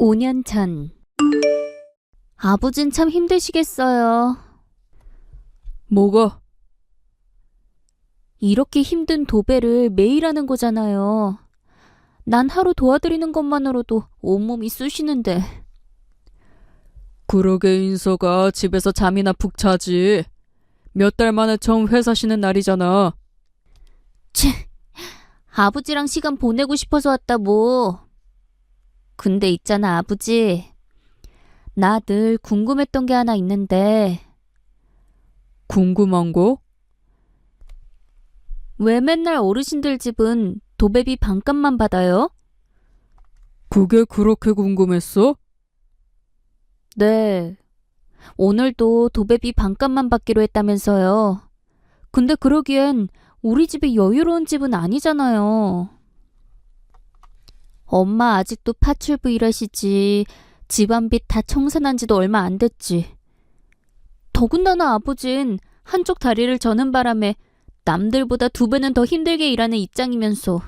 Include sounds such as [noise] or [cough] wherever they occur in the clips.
5년 전. 아버진 참 힘드시겠어요. 뭐가? 이렇게 힘든 도배를 매일 하는 거잖아요. 난 하루 도와드리는 것만으로도 온몸이 쑤시는데. 그러게 인서가 집에서 잠이나 푹 자지. 몇 달 만에 처음 회사 쉬는 날이잖아. 아버지랑 시간 보내고 싶어서 왔다 뭐. 근데 있잖아 아버지. 나 늘 궁금했던 게 하나 있는데 궁금한 거? 왜 맨날 어르신들 집은 도배비 반값만 받아요? 그게 그렇게 궁금했어? 네. 오늘도 도배비 반값만 받기로 했다면서요. 근데 그러기엔 우리 집이 여유로운 집은 아니잖아요. 엄마 아직도 파출부 일하시지. 집안 빚 다 청산한 지도 얼마 안 됐지. 더군다나 아버진 한쪽 다리를 저는 바람에 남들보다 두 배는 더 힘들게 일하는 입장이면서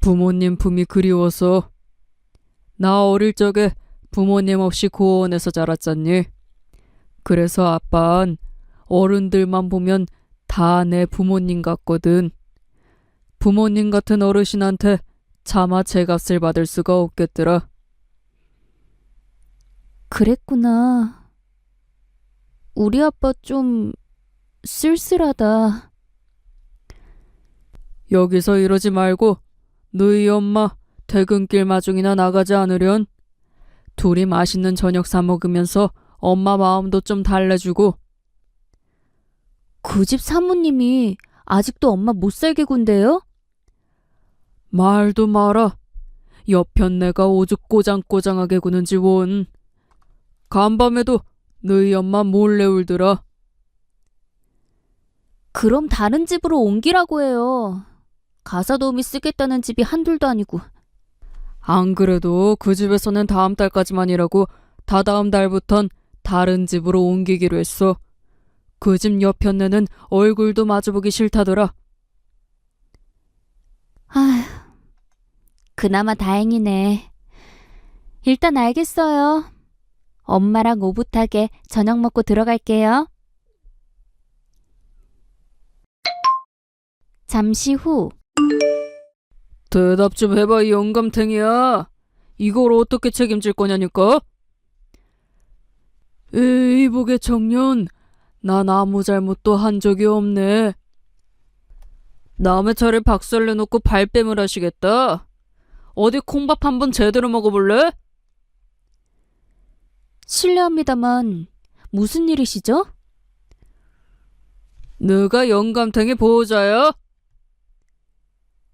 부모님 품이 그리워서. 나 어릴 적에 부모님 없이 고원에서 자랐잖니. 그래서 아빤 어른들만 보면 다 내 부모님 같거든. 부모님 같은 어르신한테 차마 제값을 받을 수가 없겠더라. 그랬구나. 우리 아빠 좀 쓸쓸하다. 여기서 이러지 말고 너희 엄마 퇴근길 마중이나 나가지 않으련? 둘이 맛있는 저녁 사 먹으면서 엄마 마음도 좀 달래주고 그 집 사모님이 아직도 엄마 못 살게 군대요? 말도 마라. 옆편 내가 오죽 꼬장꼬장하게 구는지 원. 간밤에도 너희 엄마 몰래 울더라. 그럼 다른 집으로 옮기라고 해요. 가사 도우미 쓰겠다는 집이 한둘도 아니고. 안 그래도 그 집에서는 다음 달까지만 일하고 다다음 달부턴 다른 집으로 옮기기로 했어. 그 집 옆편네는 얼굴도 마주보기 싫다더라. 아휴, 그나마 다행이네. 일단 알겠어요. 엄마랑 오붓하게 저녁 먹고 들어갈게요. 잠시 후, 대답 좀 해봐, 이 영감탱이야. 이걸 어떻게 책임질 거냐니까? 에이, 보게 청년. 난 아무 잘못도 한 적이 없네. 남의 차를 박살내놓고 발뺌을 하시겠다. 어디 콩밥 한 번 제대로 먹어볼래? 실례합니다만, 무슨 일이시죠? 너가 영감탱이 보호자야?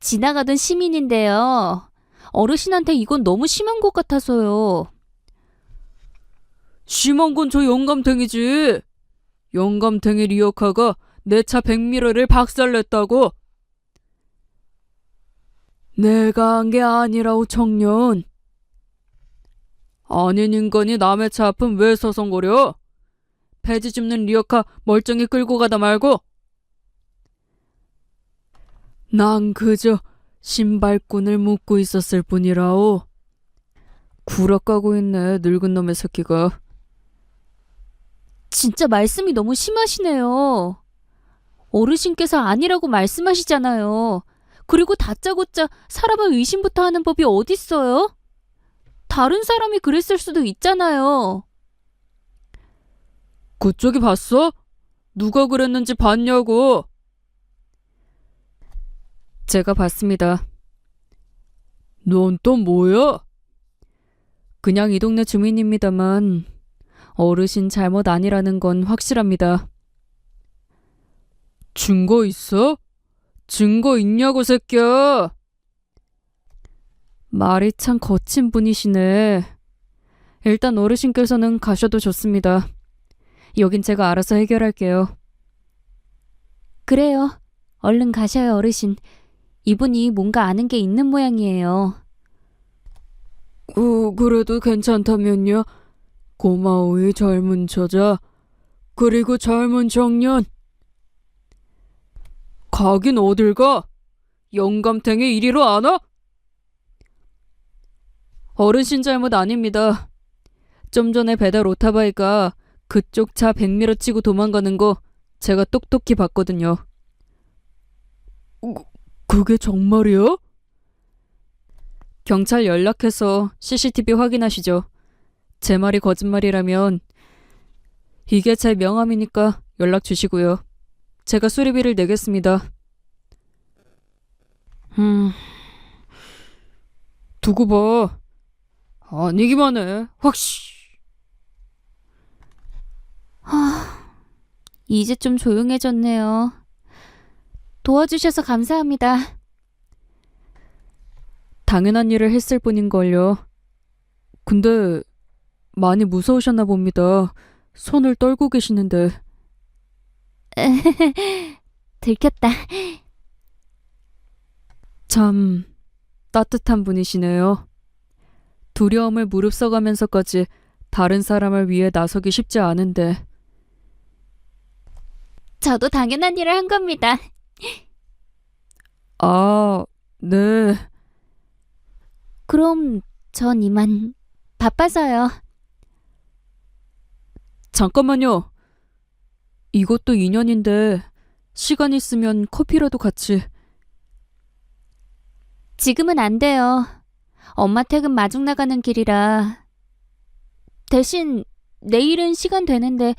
지나가던 시민인데요. 어르신한테 이건 너무 심한 것 같아서요. 심한 건 저 영감탱이지. 영감탱이 리어카가 내 차 백미러를 박살냈다고. 내가 한 게 아니라고 청년. 아닌 인간이 남의 차 앞은 왜 서성거려? 폐지 짚는 리어카 멀쩡히 끌고 가다 말고. 난 그저 신발끈을 묶고 있었을 뿐이라오. 구락가고 있네 늙은 놈의 새끼가. 진짜 말씀이 너무 심하시네요. 어르신께서 아니라고 말씀하시잖아요. 그리고 다짜고짜 사람을 의심부터 하는 법이 어딨어요? 다른 사람이 그랬을 수도 있잖아요. 그쪽이 봤어? 누가 그랬는지 봤냐고. 제가 봤습니다. 넌 또 뭐야? 그냥 이 동네 주민입니다만 어르신 잘못 아니라는 건 확실합니다. 증거 있어? 증거 있냐고 새끼야. 말이 참 거친 분이시네. 일단 어르신께서는 가셔도 좋습니다. 여긴 제가 알아서 해결할게요. 그래요. 얼른 가셔요, 어르신. 이분이 뭔가 아는 게 있는 모양이에요. 어, 그래도 괜찮다면요. 고마워요, 젊은 처자. 그리고 젊은 청년. 가긴 어딜 가? 영감탱이 이리로 안 와? 어르신 잘못 아닙니다. 좀 전에 배달 오토바이가 그쪽 차 백미러 치고 도망가는 거 제가 똑똑히 봤거든요. 그, 그게 정말이야? 경찰 연락해서 CCTV 확인하시죠. 제 말이 거짓말이라면 이게 제 명함이니까 연락 주시고요. 제가 수리비를 내겠습니다. 음, 두고 봐. 아니기만 해. 확시. 이제 좀 조용해졌네요. 도와주셔서 감사합니다. 당연한 일을 했을 뿐인걸요. 근데 많이 무서우셨나 봅니다. 손을 떨고 계시는데. [laughs] 들켰다. 참 따뜻한 분이시네요. 두려움을 무릅써가면서까지 다른 사람을 위해 나서기 쉽지 않은데. 저도 당연한 일을 한 겁니다. 아, 네. 그럼 전 이만 바빠서요. 잠깐만요. 이것도 인연인데 시간 있으면 커피라도 같이. 지금은 안 돼요. 엄마 퇴근 마중 나가는 길이라. 대신 내일은 시간 되는데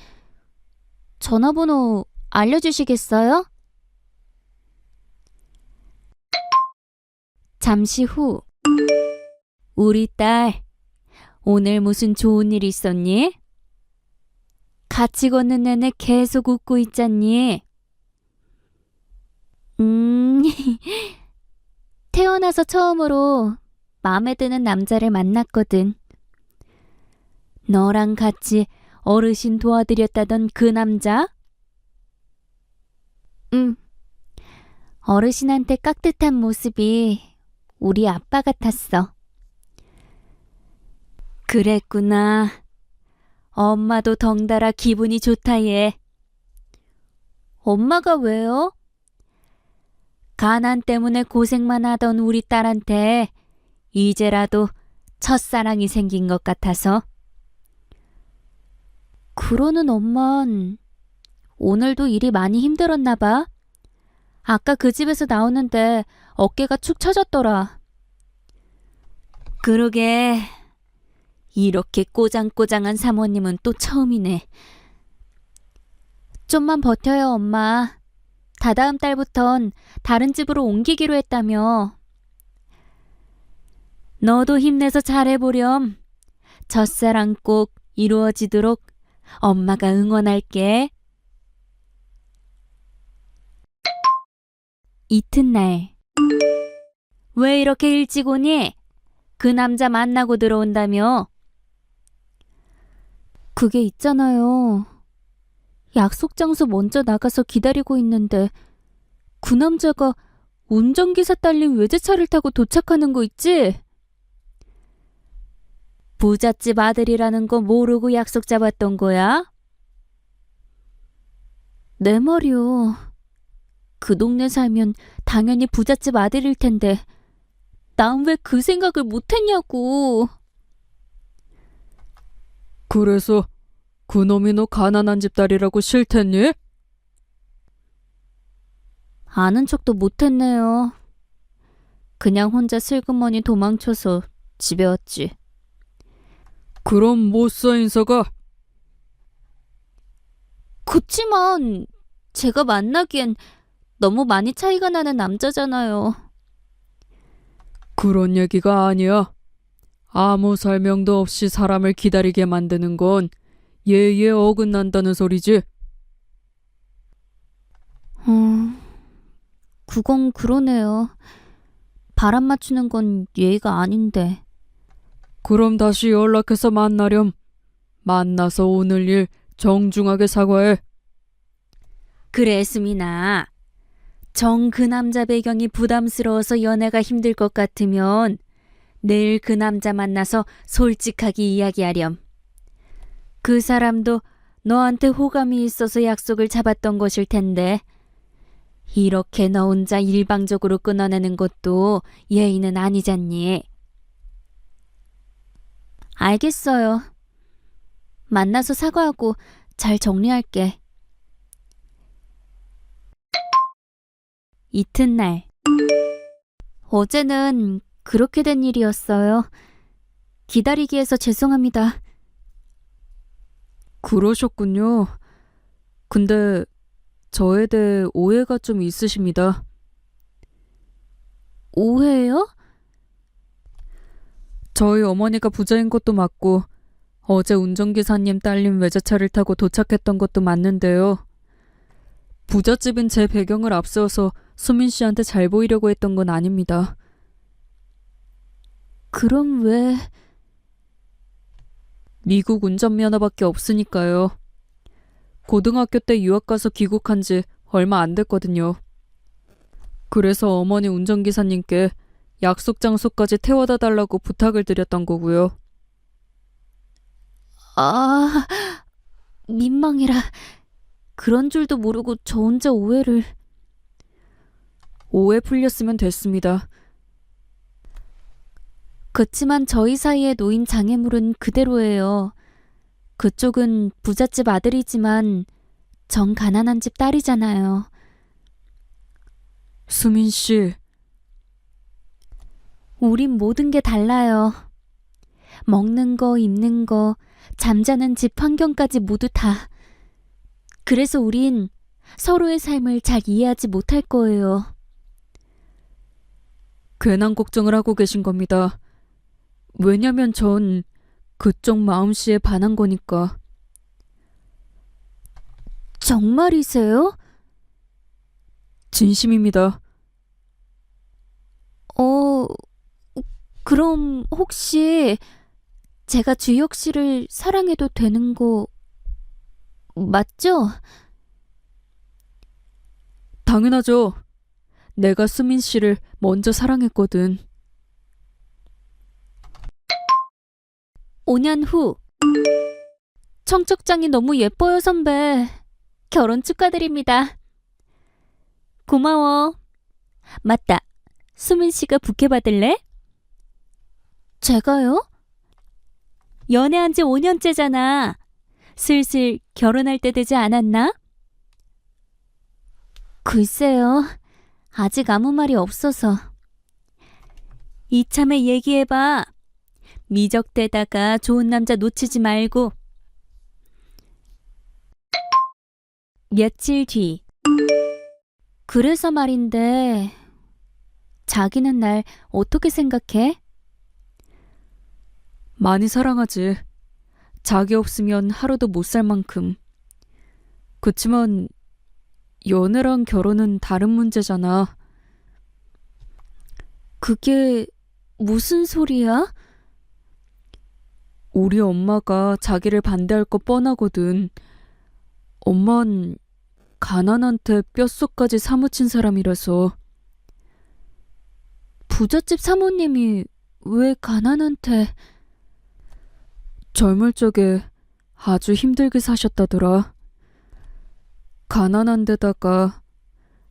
전화번호 알려주시겠어요? 잠시 후 우리 딸 오늘 무슨 좋은 일 있었니? 같이 걷는 내내 계속 웃고 있잖니? 음, [laughs] 태어나서 처음으로 마음에 드는 남자를 만났거든. 너랑 같이 어르신 도와드렸다던 그 남자? 응. 어르신한테 깍듯한 모습이 우리 아빠 같았어. 그랬구나. 엄마도 덩달아 기분이 좋다 얘. 엄마가 왜요? 가난 때문에 고생만 하던 우리 딸한테 이제라도 첫사랑이 생긴 것 같아서. 그러는 엄만 오늘도 일이 많이 힘들었나 봐. 아까 그 집에서 나오는데 어깨가 축 처졌더라. 그러게 이렇게 꼬장꼬장한 사모님은 또 처음이네. 좀만 버텨요, 엄마. 다다음 달부턴 다른 집으로 옮기기로 했다며. 너도 힘내서 잘해보렴. 첫사랑 꼭 이루어지도록 엄마가 응원할게. 이튿날. 왜 이렇게 일찍 오니? 그 남자 만나고 들어온다며? 그게 있잖아요. 약속 장소 먼저 나가서 기다리고 있는데 그 남자가 운전기사 딸린 외제차를 타고 도착하는 거 있지? 부잣집 아들이라는 거 모르고 약속 잡았던 거야? 내 말이요. 그 동네 살면 당연히 부잣집 아들일 텐데 난 왜 그 생각을 못했냐고. 그래서 그놈이 너 가난한 집 딸이라고 싫댔니? 아는 척도 못했네요. 그냥 혼자 슬그머니 도망쳐서 집에 왔지. 그럼 못써 인사가 그치만 제가 만나기엔 너무 많이 차이가 나는 남자잖아요. 그런 얘기가 아니야. 아무 설명도 없이 사람을 기다리게 만드는 건 예의에 어긋난다는 소리지. 음, 그건 그러네요. 바람 맞추는 건 예의가 아닌데. 그럼 다시 연락해서 만나렴. 만나서 오늘 일 정중하게 사과해. 그래, 수민아. 정 그 남자 배경이 부담스러워서 연애가 힘들 것 같으면 내일 그 남자 만나서 솔직하게 이야기하렴. 그 사람도 너한테 호감이 있어서 약속을 잡았던 것일 텐데 이렇게 너 혼자 일방적으로 끊어내는 것도 예의는 아니잖니. 알겠어요. 만나서 사과하고 잘 정리할게. 이튿날. 어제는 그렇게 된 일이었어요. 기다리게 해서 죄송합니다. 그러셨군요. 근데 저에 대해 오해가 좀 있으십니다. 오해요? 저희 어머니가 부자인 것도 맞고 어제 운전기사님 딸린 외제차를 타고 도착했던 것도 맞는데요. 부잣집인 제 배경을 앞세워서 수민 씨한테 잘 보이려고 했던 건 아닙니다. 그럼 왜... 미국 운전면허밖에 없으니까요. 고등학교 때 유학 가서 귀국한 지 얼마 안 됐거든요. 그래서 어머니 운전기사님께 약속 장소까지 태워다 달라고 부탁을 드렸던 거고요. 아... 민망해라. 그런 줄도 모르고 저 혼자 오해를... 오해 풀렸으면 됐습니다. 그치만 저희 사이에 놓인 장애물은 그대로예요. 그쪽은 부잣집 아들이지만 전 가난한 집 딸이잖아요. 수민 씨, 우린 모든 게 달라요. 먹는 거, 입는 거, 잠자는 집 환경까지 모두 다. 그래서 우린 서로의 삶을 잘 이해하지 못할 거예요. 괜한 걱정을 하고 계신 겁니다. 왜냐면 전 그쪽 마음씨에 반한 거니까. 정말이세요? 진심입니다. 어, 그럼 혹시 제가 주혁 씨를 사랑해도 되는 거 맞죠? 당연하죠. 내가 수민 씨를 먼저 사랑했거든. 5년 후. 청첩장이 너무 예뻐요, 선배. 결혼 축하드립니다. 고마워. 맞다. 수민 씨가 부케 받을래? 제가요? 연애한 지 5년째잖아. 슬슬 결혼할 때 되지 않았나? 글쎄요. 아직 아무 말이 없어서. 이참에 얘기해봐. 미적대다가 좋은 남자 놓치지 말고. 며칠 뒤. 그래서 말인데, 자기는 날 어떻게 생각해? 많이 사랑하지. 자기 없으면 하루도 못 살 만큼. 그치만 연애랑 결혼은 다른 문제잖아. 그게 무슨 소리야? 우리 엄마가 자기를 반대할 거 뻔하거든. 엄만 가난한테 뼛속까지 사무친 사람이라서 부잣집 사모님이 왜 가난한테 젊을 적에 아주 힘들게 사셨다더라. 가난한 데다가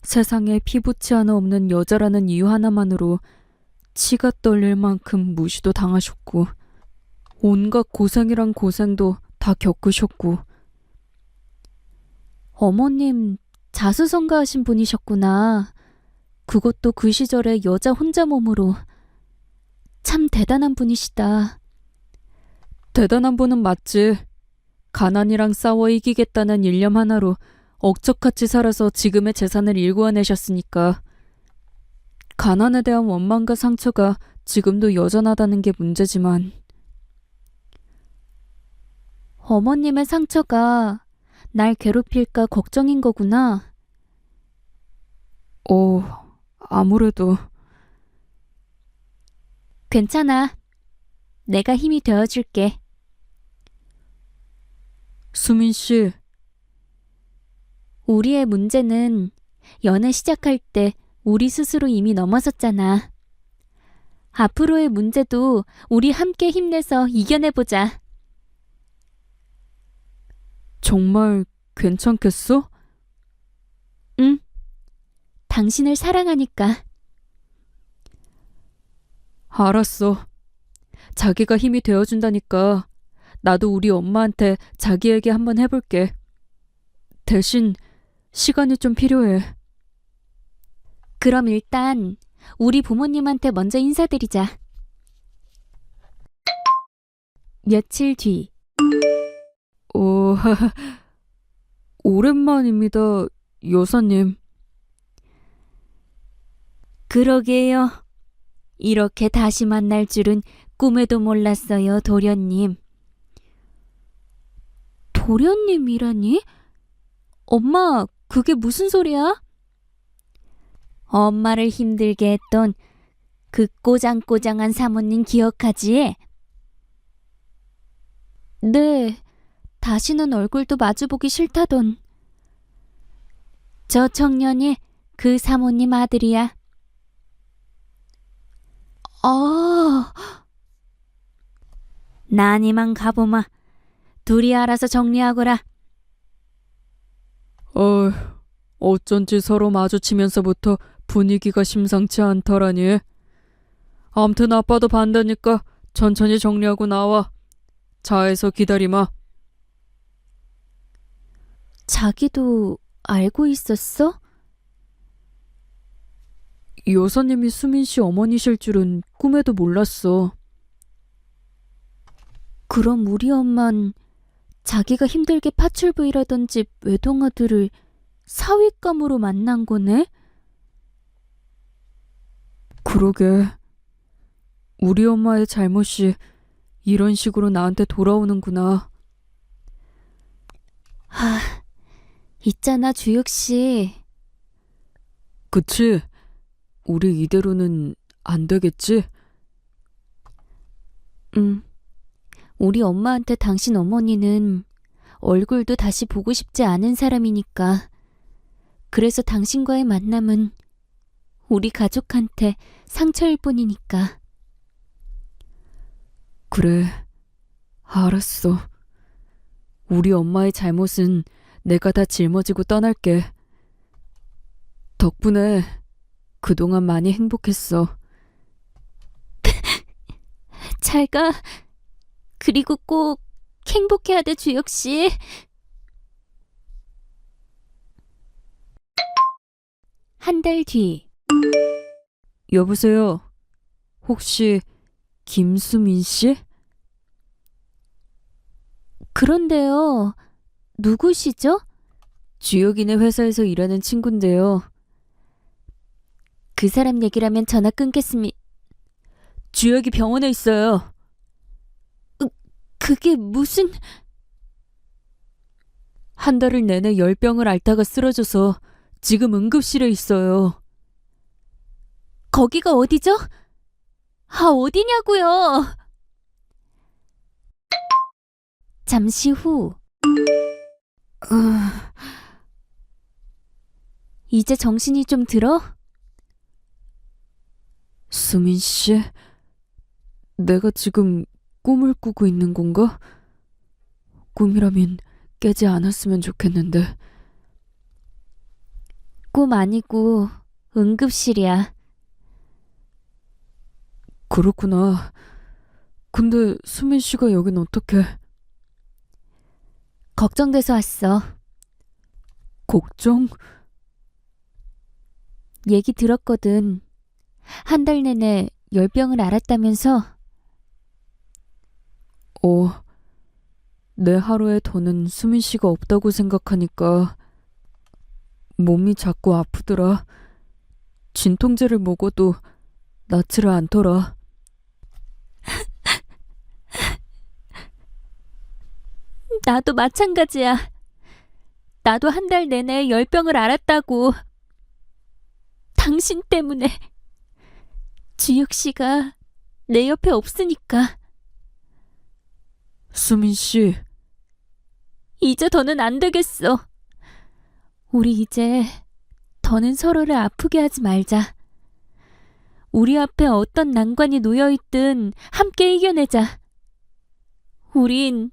세상에 피부치 하나 없는 여자라는 이유 하나만으로 치가 떨릴 만큼 무시도 당하셨고 온갖 고생이란 고생도 다 겪으셨고 어머님 자수성가하신 분이셨구나. 그것도 그 시절에 여자 혼자 몸으로. 참 대단한 분이시다. 대단한 분은 맞지. 가난이랑 싸워 이기겠다는 일념 하나로 억척같이 살아서 지금의 재산을 일구어내셨으니까. 가난에 대한 원망과 상처가 지금도 여전하다는 게 문제지만 어머님의 상처가 날 괴롭힐까 걱정인 거구나. 어, 아무래도 괜찮아. 내가 힘이 되어줄게. 수민 씨, 우리의 문제는 연애 시작할 때 우리 스스로 이미 넘어섰잖아. 앞으로의 문제도 우리 함께 힘내서 이겨내보자. 정말 괜찮겠어? 당신을 사랑하니까. 알았어. 자기가 힘이 되어준다니까 나도 우리 엄마한테 자기 얘기 한번 해볼게. 대신 시간이 좀 필요해. 그럼 일단 우리 부모님한테 먼저 인사드리자. 며칠 뒤, 어, [laughs] 오랜만입니다, 여사님. 그러게요. 이렇게 다시 만날 줄은 꿈에도 몰랐어요, 도련님. 도련님이라니? 엄마, 그게 무슨 소리야? 엄마를 힘들게 했던 그 꼬장꼬장한 사모님 기억하지? 네, 다시는 얼굴도 마주보기 싫다던. 저 청년이 그 사모님 아들이야. 아, 나니만 가보마. 둘이 알아서 정리하거라. 어, 어쩐지 서로 마주치면서부터 분위기가 심상치 않더라니. 암튼 아빠도 반다니까 천천히 정리하고 나와. 차에서 기다리마. 자기도 알고 있었어? 여사님이 수민 씨 어머니실 줄은 꿈에도 몰랐어. 그럼 우리 엄만 자기가 힘들게 파출부 일하던 집 외동아들을 사윗감으로 만난 거네? 그러게. 우리 엄마의 잘못이 이런 식으로 나한테 돌아오는구나. 하, 있잖아, 주혁씨. 그치? 우리 이대로는 안 되겠지? 응. 우리 엄마한테 당신 어머니는 얼굴도 다시 보고 싶지 않은 사람이니까. 그래서 당신과의 만남은 우리 가족한테 상처일 뿐이니까. 그래. 알았어. 우리 엄마의 잘못은 내가 다 짊어지고 떠날게. 덕분에 그동안 많이 행복했어. [laughs] 잘 가. 그리고 꼭 행복해야 돼, 주혁 씨. 한 달 뒤. 여보세요. 혹시 김수민 씨? 그런데요. 누구시죠? 주혁이네 회사에서 일하는 친구인데요. 그 사람 얘기라면 전화 끊겠습니다. 주혁이 병원에 있어요. 그게 무슨... 한 달을 내내 열병을 앓다가 쓰러져서 지금 응급실에 있어요. 거기가 어디죠? 아, 어디냐고요? 잠시 후. 아, 이제 정신이 좀 들어? 수민 씨, 내가 지금 꿈을 꾸고 있는 건가? 꿈이라면 깨지 않았으면 좋겠는데. 꿈 아니고 응급실이야. 그렇구나. 근데 수민 씨가 여긴 어떻게? 걱정돼서 왔어. 걱정? 얘기 들었거든. 한 달 내내 열병을 앓았다면서 어. 내 하루에 더는 수민 씨가 없다고 생각하니까 몸이 자꾸 아프더라. 진통제를 먹어도 낫지를 않더라. 나도 마찬가지야. 나도 한 달 내내 열병을 앓았다고. 당신 때문에. 주혁 씨가 내 옆에 없으니까. 수민 씨, 이제 더는 안 되겠어. 우리 이제 더는 서로를 아프게 하지 말자. 우리 앞에 어떤 난관이 놓여 있든 함께 이겨내자. 우린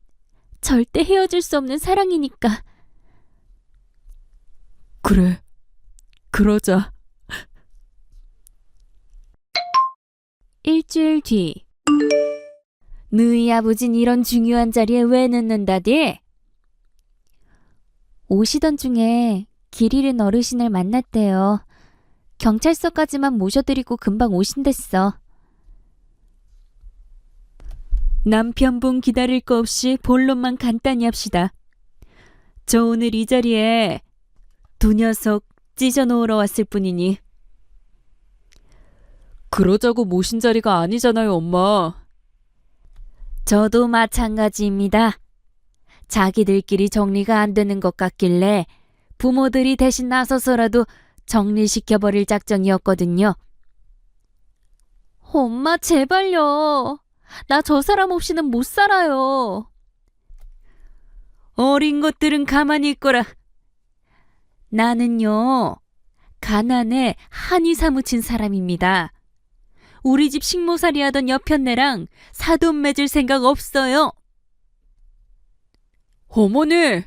절대 헤어질 수 없는 사랑이니까. 그래. 그러자. 일주일 뒤. 너희 아버진 이런 중요한 자리에 왜 늦는다디? 오시던 중에 길 잃은 어르신을 만났대요. 경찰서까지만 모셔드리고 금방 오신댔어. 남편분 기다릴 거 없이 본론만 간단히 합시다. 저 오늘 이 자리에 두 녀석 찢어놓으러 왔을 뿐이니 그러자고 모신 자리가 아니잖아요, 엄마. 저도 마찬가지입니다. 자기들끼리 정리가 안 되는 것 같길래 부모들이 대신 나서서라도 정리시켜버릴 작정이었거든요. 엄마, 제발요. 나 저 사람 없이는 못 살아요. 어린 것들은 가만히 있거라. 나는요, 가난에 한이 사무친 사람입니다. 우리 집 식모살이 하던 여편네랑 사돈 맺을 생각 없어요. 어머니!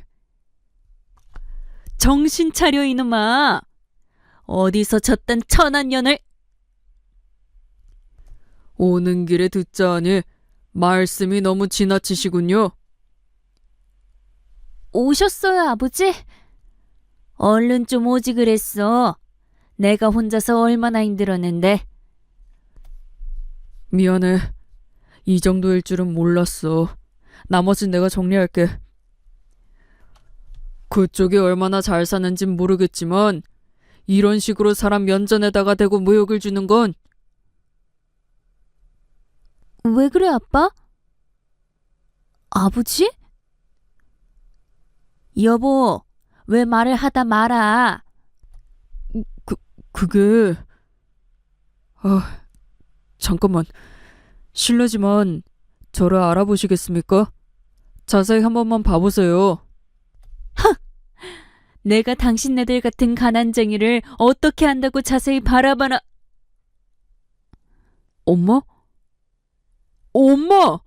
정신 차려 이놈아. 어디서 저딴 천한 년을 오는 길에 듣자 하니 말씀이 너무 지나치시군요. 오셨어요, 아버지? 얼른 좀 오지 그랬어. 내가 혼자서 얼마나 힘들었는데. 미안해. 이 정도일 줄은 몰랐어. 나머진 내가 정리할게. 그쪽이 얼마나 잘 사는진 모르겠지만 이런 식으로 사람 면전에다가 대고 모욕을 주는 건 왜 그래, 아빠? 아버지? 여보, 왜 말을 하다 말아? 그게 아 잠깐만 실례지만 저를 알아보시겠습니까? 자세히 한 번만 봐보세요. 내가 당신네들 같은 가난쟁이를 어떻게 한다고 자세히 바라봐라. 엄마? 엄마!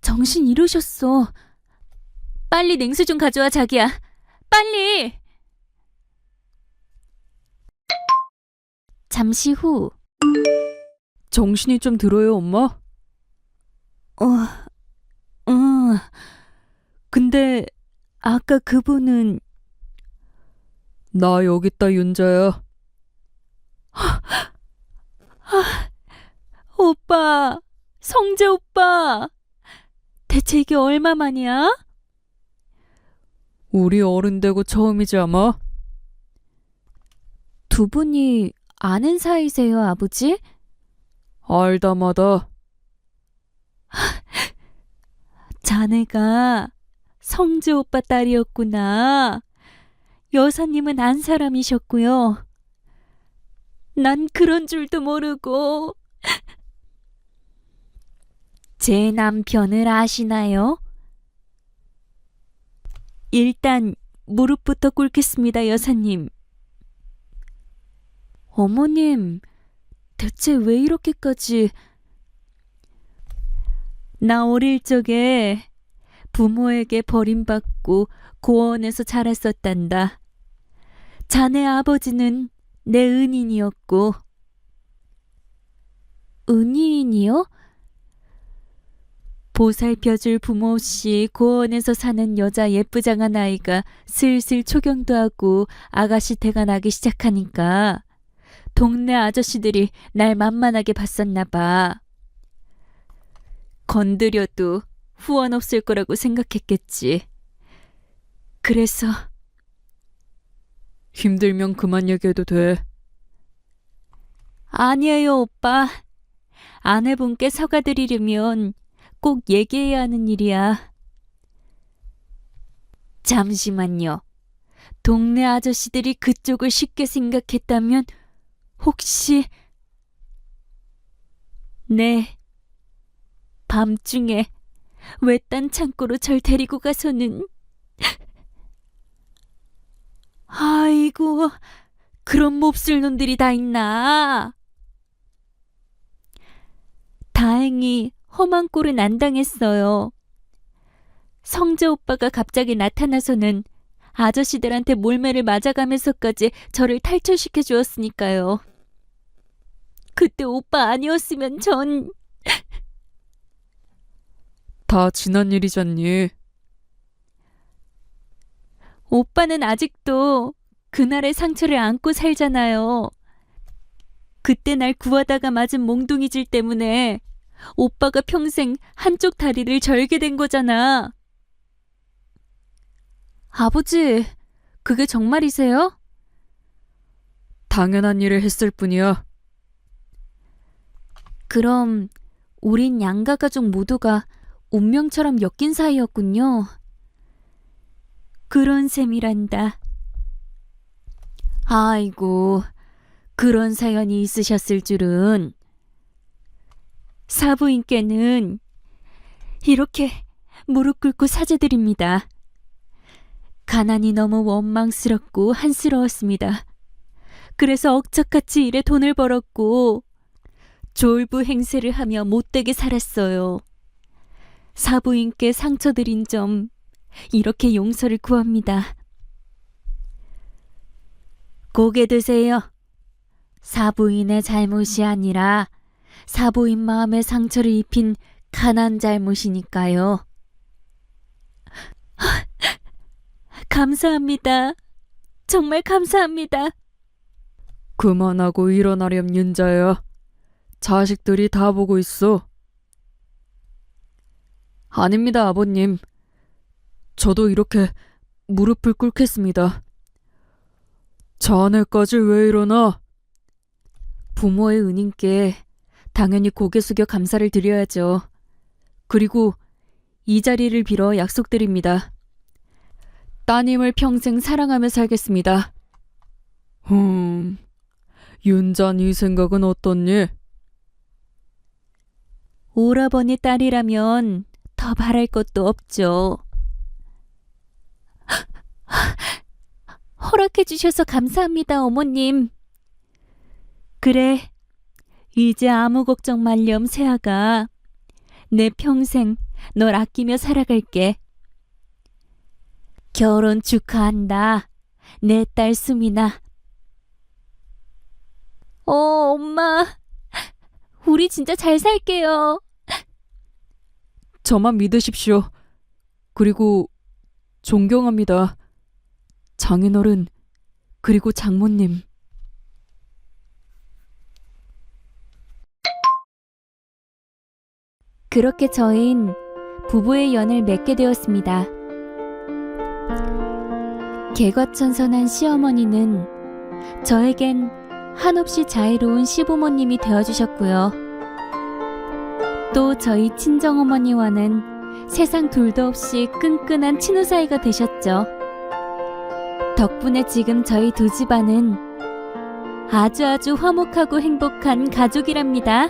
정신 잃으셨어. 빨리 냉수 좀 가져와, 자기야. 빨리! 잠시 후, 정신이 좀 들어요, 엄마? 어, 어. 근데, 아까 그분은, 나 여기 있다, 윤자야. 오빠, 성재 오빠. 대체 이게 얼마만이야? 우리 어른 되고 처음이지 아마? 두 분이 아는 사이세요, 아버지? 알다마다 [laughs] 자네가 성재 오빠 딸이었구나. 여사님은 안 사람이셨고요. 난 그런 줄도 모르고. 제 남편을 아시나요? 일단 무릎부터 꿇겠습니다, 여사님. 어머님, 대체 왜 이렇게까지... 나 어릴 적에 부모에게 버림받고 고원에서 자랐었단다. 자네 아버지는 내 은인이었고. 은인이요? 보살펴줄 부모 없이 고원에서 사는 여자 예쁘장한 아이가 슬슬 초경도 하고 아가씨 태가 나기 시작하니까 동네 아저씨들이 날 만만하게 봤었나 봐. 건드려도 후원 없을 거라고 생각했겠지. 그래서 힘들면 그만 얘기해도 돼. 아니에요, 오빠. 아내분께 사과드리려면 꼭 얘기해야 하는 일이야. 잠시만요. 동네 아저씨들이 그쪽을 쉽게 생각했다면 혹시 네. 밤중에 외딴 창고로 절 데리고 가서는 아이고 그런 몹쓸 놈들이 다 있나 다행히 험한 꼴은 안 당했어요 성재 오빠가 갑자기 나타나서는 아저씨들한테 몰매를 맞아가면서까지 저를 탈출시켜 주었으니까요 그때 오빠 아니었으면 전 [laughs] 다 지난 일이잖니. 오빠는 아직도 그날의 상처를 안고 살잖아요. 그때 날 구하다가 맞은 몽둥이질 때문에 오빠가 평생 한쪽 다리를 절게 된 거잖아. 아버지, 그게 정말이세요? 당연한 일을 했을 뿐이야. 그럼 우린 양가 가족 모두가 운명처럼 엮인 사이였군요. 그런 셈이란다. 아이고, 그런 사연이 있으셨을 줄은. 사부인께는 이렇게 무릎 꿇고 사죄드립니다. 가난이 너무 원망스럽고 한스러웠습니다. 그래서 억척같이 일에 돈을 벌었고 졸부 행세를 하며 못되게 살았어요. 사부인께 상처드린 점 이렇게 용서를 구합니다. 고개 드세요. 사부인의 잘못이 아니라 사부인 마음에 상처를 입힌 가난 잘못이니까요. [laughs] 감사합니다. 정말 감사합니다. 그만하고 일어나렴 윤자야. 자식들이 다 보고 있어. 아닙니다, 아버님. 저도 이렇게 무릎을 꿇겠습니다. 자네까지 왜 일어나? 부모의 은인께 당연히 고개 숙여 감사를 드려야죠. 그리고 이 자리를 빌어 약속드립니다. 따님을 평생 사랑하며 살겠습니다. 흠, 윤자 네 생각은 어떻니? 오라버니 딸이라면 더 바랄 것도 없죠. 허락해 주셔서 감사합니다, 어머님. 그래, 이제 아무 걱정 말렴, 세아가. 내 평생 널 아끼며 살아갈게. 결혼 축하한다. 내 딸 수미나. 어, 엄마. 우리 진짜 잘 살게요. 저만 믿으십시오. 그리고 존경합니다. 장인어른, 그리고 장모님. 그렇게 저흰 부부의 연을 맺게 되었습니다. 개과천선한 시어머니는 저에겐 한없이 자애로운 시부모님이 되어주셨고요. 또 저희 친정어머니와는 세상 둘도 없이 끈끈한 친후 사이가 되셨죠. 덕분에 지금 저희 두 집안은 아주 아주 화목하고 행복한 가족이랍니다.